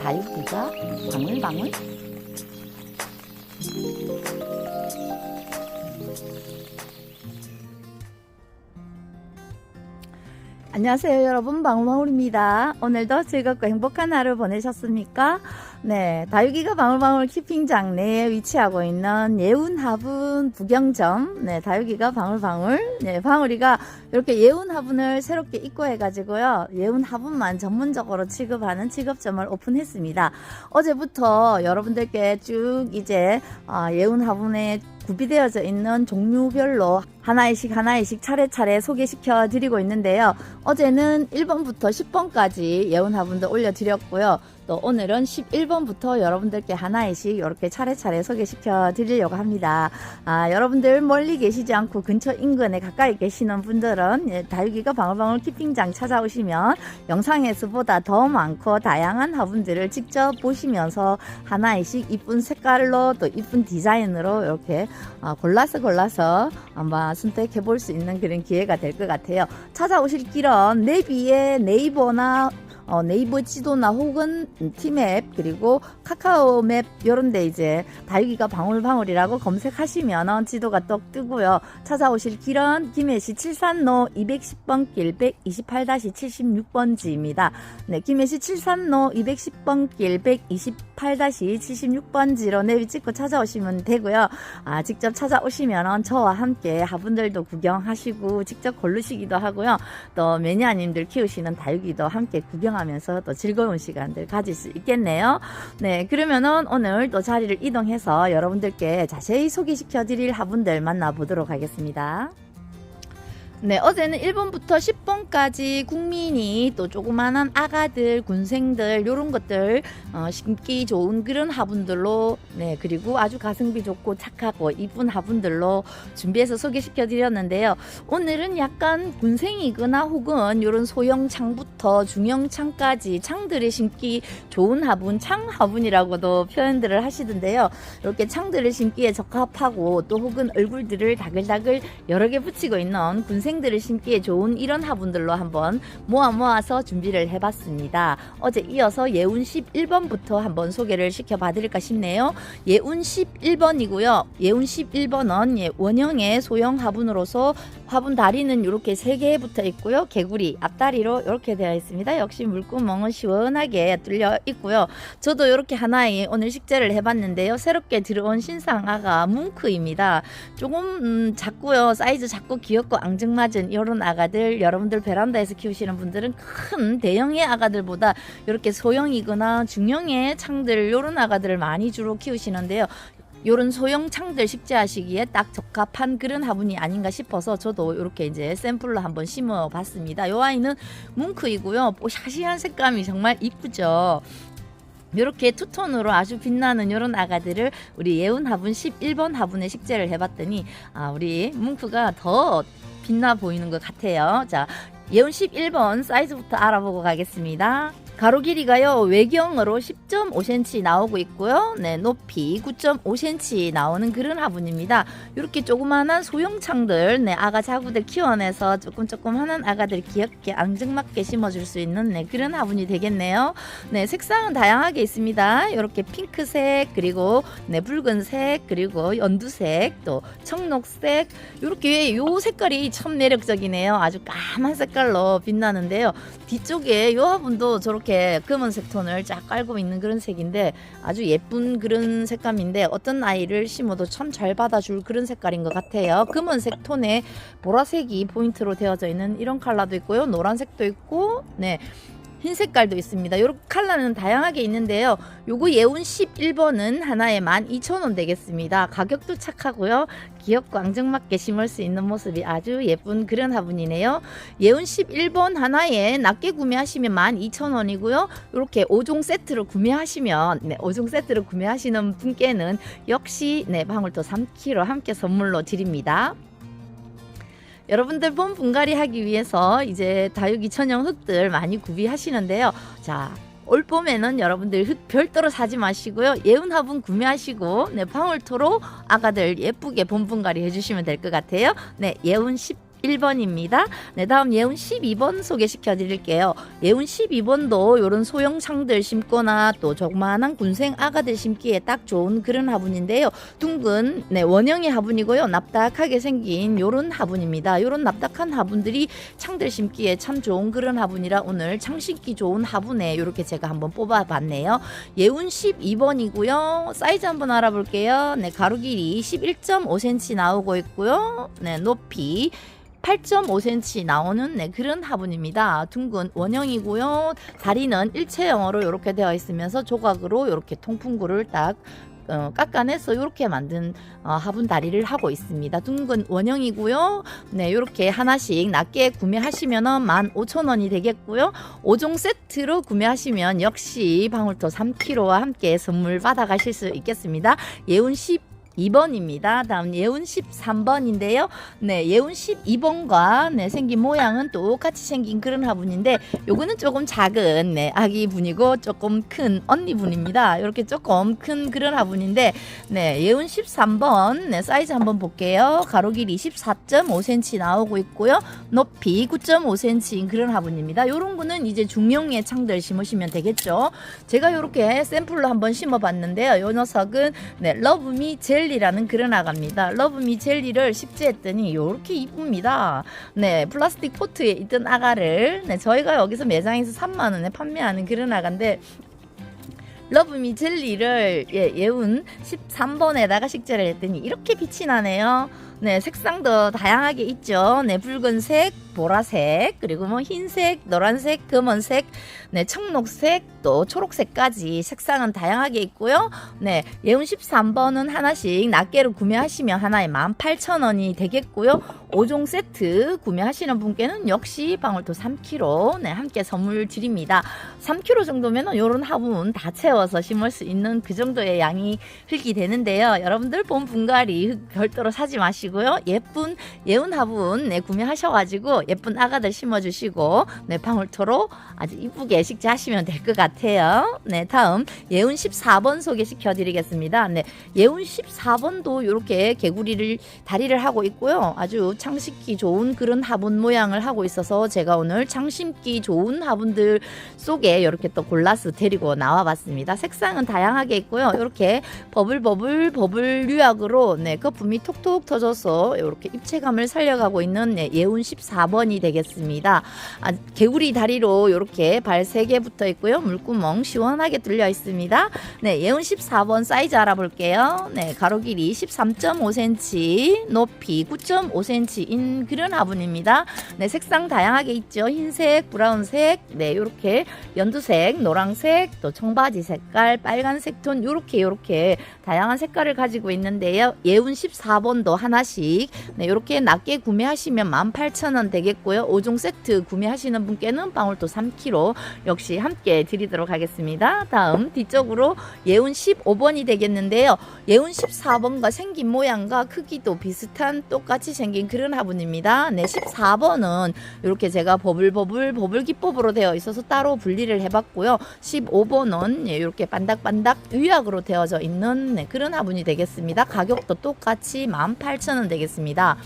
다육이가 방울방울. 안녕하세요 여러분. 방울방울입니다. 오늘도 즐겁고 행복한 하루 보내셨습니까 네 다육이가 방울방울 키핑장 내에 위치하고 있는 예운화분 부경점 네 다육이가 방울방울 네 방울이가 이렇게 예운화분을 새롭게 입고해 가지고요 예운화분만 전문적으로 취급하는 취급점을 오픈했습니다 어제부터 여러분들께 쭉 이제 아, 예운화분에 구비되어져 있는 종류별로 하나씩 하나씩 차례차례 소개시켜 드리고 있는데요. 어제는 1번부터 10번까지 예운화분들 올려드렸고요. 또 오늘은 11번부터 여러분들께 하나씩 이렇게 차례차례 소개시켜 드리려고 합니다. 아, 여러분들 멀리 계시지 않고 근처 인근에 가까이 계시는 분들은 예, 다육이가 방울방울 키핑장 찾아오시면 영상에서보다 더 많고 다양한 화분들을 직접 보시면서 하나씩 이쁜 색깔로 또 이쁜 디자인으로 이렇게 아, 골라서 골라서 아마 선택해 볼 수 있는 그런 기회가 될 것 같아요. 찾아오실 길은 내비에 네이버나 어, 네이버 지도나 혹은 티맵 그리고 카카오맵 요런데 이제 다육이가 방울방울이라고 검색하시면 지도가 떡 뜨고요. 찾아오실 길은 김해시 칠산로 210번 길 128-76번지입니다. 네, 김해시 칠산로 210번 길 128-76번지로 내비 찍고 찾아오시면 되고요. 아, 직접 찾아오시면 저와 함께 화분들도 구경하시고 직접 고르시기도 하고요. 또 매니아님들 키우시는 다육이도 함께 구경하 면서 또 즐거운 시간들 가질 수 있겠네요. 네, 그러면은 오늘 또 자리를 이동해서 여러분들께 자세히 소개시켜 드릴 화분들 만나보도록 하겠습니다. 네, 어제는 1번부터 10번까지 국민이 또 조그만한 아가들, 군생들, 요런 것들, 어, 심기 좋은 그런 화분들로, 네, 그리고 아주 가성비 좋고 착하고 이쁜 화분들로 준비해서 소개시켜 드렸는데요. 오늘은 약간 군생이거나 혹은 요런 소형 창부터 중형 창까지 창들에 심기 좋은 화분, 창 화분이라고도 표현들을 하시던데요. 이렇게 창들을 심기에 적합하고 또 혹은 얼굴들을 다글다글 여러 개 붙이고 있는 군생 들을 심기에 좋은 이런 화분들로 한번 모아 모아서 준비를 해봤습니다. 어제 이어서 예운 11번부터 한번 소개를 시켜봐드릴까 싶네요. 예운 11번이고요. 예운 11번은 예, 원형의 소형 화분으로서 화분 다리는 이렇게 세개 붙어 있고요. 개구리 앞다리로 이렇게 되어 있습니다. 역시 물구멍은 시원하게 뚫려 있고요. 저도 이렇게 하나의 오늘 식재를 해봤는데요. 새롭게 들어온 신상아가 뭉크입니다. 조금 음, 작고요. 사이즈 작고 귀엽고 앙증맞 은 이런 아가들 여러분들 베란다에서 키우시는 분들은 큰 대형의 아가들보다 이렇게 소형이거나 중형의 창들 이런 아가들을 많이 주로 키우시는데요. 요런 소형 창들 식재하시기에 딱 적합한 그런 화분이 아닌가 싶어서 저도 이렇게 이제 샘플로 한번 심어 봤습니다. 요 아이는 뭉크이고요. 뽀샤시한 색감이 정말 이쁘죠. 이렇게 투톤으로 아주 빛나는 이런 아가들을 우리 예운 화분 11번 화분에 식재를 해봤더니 아 우리 뭉크가 더 빛나 보이는 것 같아요. 자 예운 11번 사이즈부터 알아보고 가겠습니다. 가로 길이가요 외경으로 10.5cm 나오고 있고요. 네 높이 9.5cm 나오는 그런 화분입니다. 이렇게 조그마한 소형 창들, 네 아가 자구들 키워내서 조금 조금 하는 아가들 귀엽게 앙증맞게 심어줄 수 있는 네 그런 화분이 되겠네요. 네 색상은 다양하게 있습니다. 이렇게 핑크색 그리고 네 붉은색 그리고 연두색 또 청록색 이렇게 요 색깔이 참 매력적이네요. 아주 까만 색깔로 빛나는데요. 뒤쪽에 요 화분도 저렇게 검은색 톤을 쫙 깔고 있는 그런 색인데 아주 예쁜 그런 색감인데 어떤 아이를 심어도 참 잘 받아줄 그런 색깔인 것 같아요. 검은색 톤에 보라색이 포인트로 되어져 있는 이런 컬러도 있고요. 노란색도 있고 네. 흰 색깔도 있습니다. 이런 컬러는 다양하게 있는데요. 요거 예운 11번은 하나에 12,000원 되겠습니다. 가격도 착하고요. 귀엽고 앙증맞게 심을 수 있는 모습이 아주 예쁜 그런 화분이네요. 예운 11번 하나에 낮게 구매하시면 12,000원이고요. 이렇게 5종 세트로 구매하시면 네, 5종 세트로 구매하시는 분께는 역시 네, 방울토 3kg 함께 선물로 드립니다. 여러분들 봄 분갈이 하기 위해서 이제 다육이 천연 흙들 많이 구비하시는데요. 자, 올 봄에는 여러분들 흙 별도로 사지 마시고요. 예운 화분 구매하시고 네, 방울토로 아가들 예쁘게 봄 분갈이 해주시면 될 것 같아요. 네, 예운 10 11번입니다. 네, 다음 예운 12번 소개시켜 드릴게요. 예운 12번도 요런 소형 창들 심거나 또 조그만한 군생 아가들 심기에 딱 좋은 그런 화분인데요. 둥근 네, 원형의 화분이고요. 납작하게 생긴 요런 화분입니다. 요런 납작한 화분들이 창들 심기에 참 좋은 그런 화분이라 오늘 창 심기 좋은 화분에 요렇게 제가 한번 뽑아 봤네요. 예운 12번이고요. 사이즈 한번 알아볼게요. 네, 가로 길이 11.5cm 나오고 있고요. 네, 높이 8.5cm 나오는 네, 그런 화분입니다. 둥근 원형이고요. 다리는 일체형으로 이렇게 되어 있으면서 조각으로 이렇게 통풍구를 딱 어, 깎아내서 이렇게 만든 어, 화분 다리를 하고 있습니다. 둥근 원형이고요. 네, 이렇게 하나씩 낮게 구매하시면은 15,000원이 되겠고요. 5종 세트로 구매하시면 역시 방울토 3kg와 함께 선물 받아가실 수 있겠습니다. 예운 10 2번입니다. 다음 예운 13번인데요. 네, 예운 12번과 네, 생긴 모양은 똑같이 생긴 그런 화분인데 요거는 조금 작은 네, 아기 분이고 조금 큰 언니 분입니다. 이렇게 조금 큰 그런 화분인데 네, 예운 13번 네, 사이즈 한번 볼게요. 가로 길이 24.5cm 나오고 있고요. 높이 9.5cm인 그런 화분입니다. 요런 거는 이제 중형의 창들 심으시면 되겠죠. 제가 요렇게 샘플로 한번 심어 봤는데요. 요 녀석은 네, 러브미 젤 리라는 그런 아가입니다. 러브미 젤리를 식재했더니 요렇게 이쁩니다. 네, 플라스틱 포트에 있던 아가를 네, 저희가 여기서 매장에서 3만 원에 판매하는 그런 아가인데 러브미 젤리를 예, 예운 13번에다가 식재를 했더니 이렇게 빛이 나네요. 네, 색상도 다양하게 있죠. 네, 붉은색, 보라색, 그리고 뭐 흰색, 노란색, 검은색, 네, 청록색, 또 초록색까지 색상은 다양하게 있고요. 네, 예운 13번은 하나씩 낱개로 구매하시면 하나에 18,000원이 되겠고요. 5종 세트 구매하시는 분께는 역시 방울토 3kg 네, 함께 선물 드립니다. 3kg 정도면은 요런 화분 다 채워서 심을 수 있는 그 정도의 양이 흙이 되는데요. 여러분들 본 분갈이 흙 별도로 사지 마시고요. 예쁜 예운 화분 네, 구매하셔가지고 예쁜 아가들 심어주시고 네, 방울토로 아주 이쁘게 식재하시면 될 것 같아요. 네, 다음 예운 14번 소개시켜 드리겠습니다. 네, 예운 14번도 이렇게 개구리를 다리를 하고 있고요. 아주 창심기 좋은 그런 화분 모양을 하고 있어서 제가 오늘 창심기 좋은 화분들 속에 이렇게 또 골라서 데리고 나와 봤습니다. 색상은 다양하게 있고요. 이렇게 버블버블 버블 유약으로 네, 거품이 톡톡 터져서 이렇게 입체감을 살려가고 있는 네, 예운 14번 이 되겠습니다. 아, 개구리 다리로 이렇게 발 3개 붙어 있고요. 물구멍 시원하게 뚫려 있습니다. 네, 예운 14번 사이즈 알아볼게요. 네, 가로 길이 13.5cm, 높이 9.5cm인 그런 화분입니다. 네, 색상 다양하게 있죠. 흰색, 브라운색, 네, 요렇게 연두색, 노란색, 또 청바지 색깔, 빨간색 톤 요렇게 요렇게 다양한 색깔을 가지고 있는데요. 예운 14번도 하나씩 네, 요렇게 낮게 구매하시면 18,000원 되겠고요. 5종 세트 구매하시는 분께는 방울토 3kg 역시 함께 드리도록 하겠습니다. 다음 뒤쪽으로 예운 15번이 되겠는데요. 예운 14번과 생긴 모양과 크기도 비슷한 똑같이 생긴 그런 화분입니다. 네, 14번은 이렇게 제가 버블버블 버블 기법으로 되어 있어서 따로 분리를 해봤고요. 15번은 예, 이렇게 반닥반닥 유약으로 되어져 있는 네, 그런 화분이 되겠습니다. 가격도 똑같이 18,000원 되겠습니다.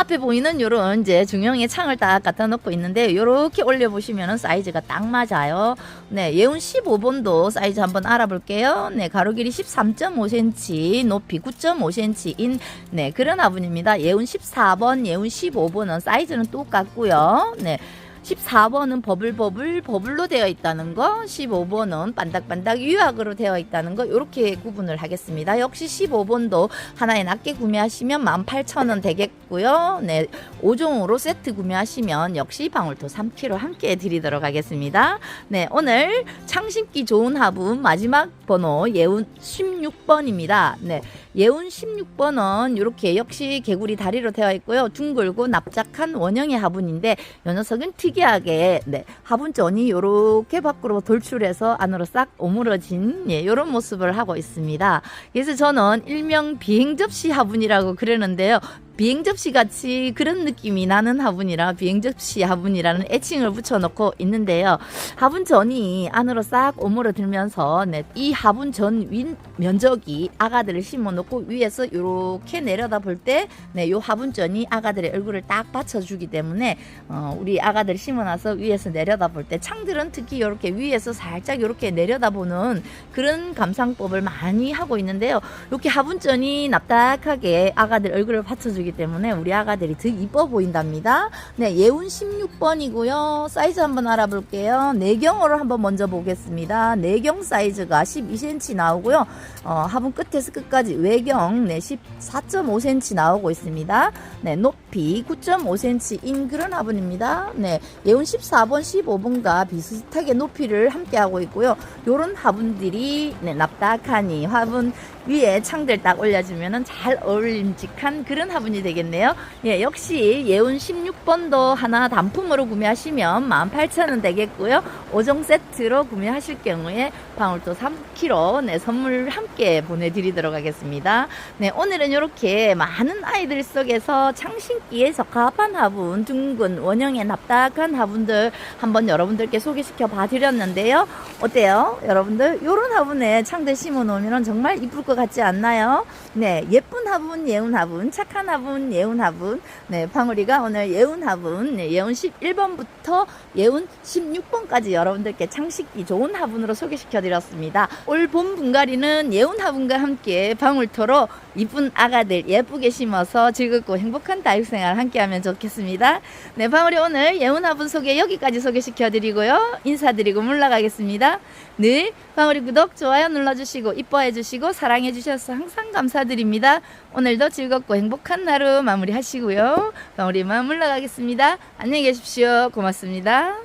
앞에 보이는 요런 이제 중형의 창을 딱 갖다 놓고 있는데 요렇게 올려 보시면은 사이즈가 딱 맞아요. 네, 예운 15번도 사이즈 한번 알아볼게요. 네, 가로 길이 13.5cm, 높이 9.5cm인 네, 그런 화분입니다. 예운 14번, 예운 15번은 사이즈는 똑같고요. 네. 14번은 버블버블 버블로 되어 있다는 거, 15번은 반닥반닥 유약으로 되어 있다는 거 이렇게 구분을 하겠습니다. 역시 15번도 하나에 낮게 구매하시면 18,000원 되겠고요. 네, 5종으로 세트 구매하시면 역시 방울토 3kg 함께 드리도록 하겠습니다. 네, 오늘 창심기 좋은 화분 마지막 번호 예운 16번입니다. 네, 예운 16번은 이렇게 역시 개구리 다리로 되어 있고요. 둥글고 납작한 원형의 화분인데 이 녀석은 특이하게 네, 화분전이 이렇게 밖으로 돌출해서 안으로 싹 오므러진 예, 이런 모습을 하고 있습니다. 그래서 저는 일명 비행 접시 화분이라고 그러는데요. 비행 접시 같이 그런 느낌이 나는 화분이라 비행 접시 화분이라는 애칭을 붙여놓고 있는데요. 화분 전이 안으로 싹 오므러들면서 네, 이 화분 전 윈 면적이 아가들을 심어놓고 위에서 이렇게 내려다 볼때 네, 요 화분 전이 아가들의 얼굴을 딱 받쳐주기 때문에 어, 우리 아가들 심어놔서 위에서 내려다 볼 때 창들은 특히 이렇게 위에서 살짝 이렇게 내려다보는 그런 감상법을 많이 하고 있는데요. 이렇게 화분 전이 납작하게 아가들 얼굴을 받쳐주기 때문에 우리 아가들이 더 이뻐 보인답니다. 네, 예운 16번이고요. 사이즈 한번 알아볼게요. 내경으로 한번 먼저 보겠습니다. 내경 사이즈가 12cm 나오고요. 어, 화분 끝에서 끝까지 외경 네, 14.5cm 나오고 있습니다. 네, 높이 9.5cm인 그런 화분입니다. 네, 예운 14번, 15번과 비슷하게 높이를 함께 하고 있고요. 요런 화분들이 네, 납작하니 화분 위에 창들 딱 올려주면은 잘 어울림직한 그런 화분이 되겠네요. 예, 역시 예운 16번도 하나 단품으로 구매하시면 18,000원 되겠고요. 5종 세트로 구매하실 경우에 방울토 3kg 네, 선물 함께 보내드리도록 하겠습니다. 네, 오늘은 이렇게 많은 아이들 속에서 창신기에 적합한 화분, 둥근 원형의 납작한 화분들 한번 여러분들께 소개시켜 봐 드렸는데요. 어때요? 여러분들 요런 화분에 창들 심어 놓으면 정말 이쁠 것 같지 않나요? 네, 예쁜 화분, 예운 화분, 착한 화분, 예운 화분. 네, 방울이가 오늘 예운 화분, 네, 예운 11번부터 예운 16번까지 여러분들께 창식기 좋은 화분으로 소개시켜 드렸습니다. 올 봄 분갈이는 예운 화분과 함께 방울토로 이쁜 아가들 예쁘게 심어서 즐겁고 행복한 다육생활 함께 하면 좋겠습니다. 네, 방울이 오늘 예운 화분 소개 여기까지 소개시켜 드리고요. 인사드리고 물러가겠습니다. 늘 방울이 구독, 좋아요 눌러주시고 이뻐해 주시고 사랑 사랑해 주셔서 항상 감사드립니다. 오늘도 즐겁고 행복한 하루 마무리하시고요. 마무리만 물러가겠습니다. 안녕히 계십시오. 고맙습니다.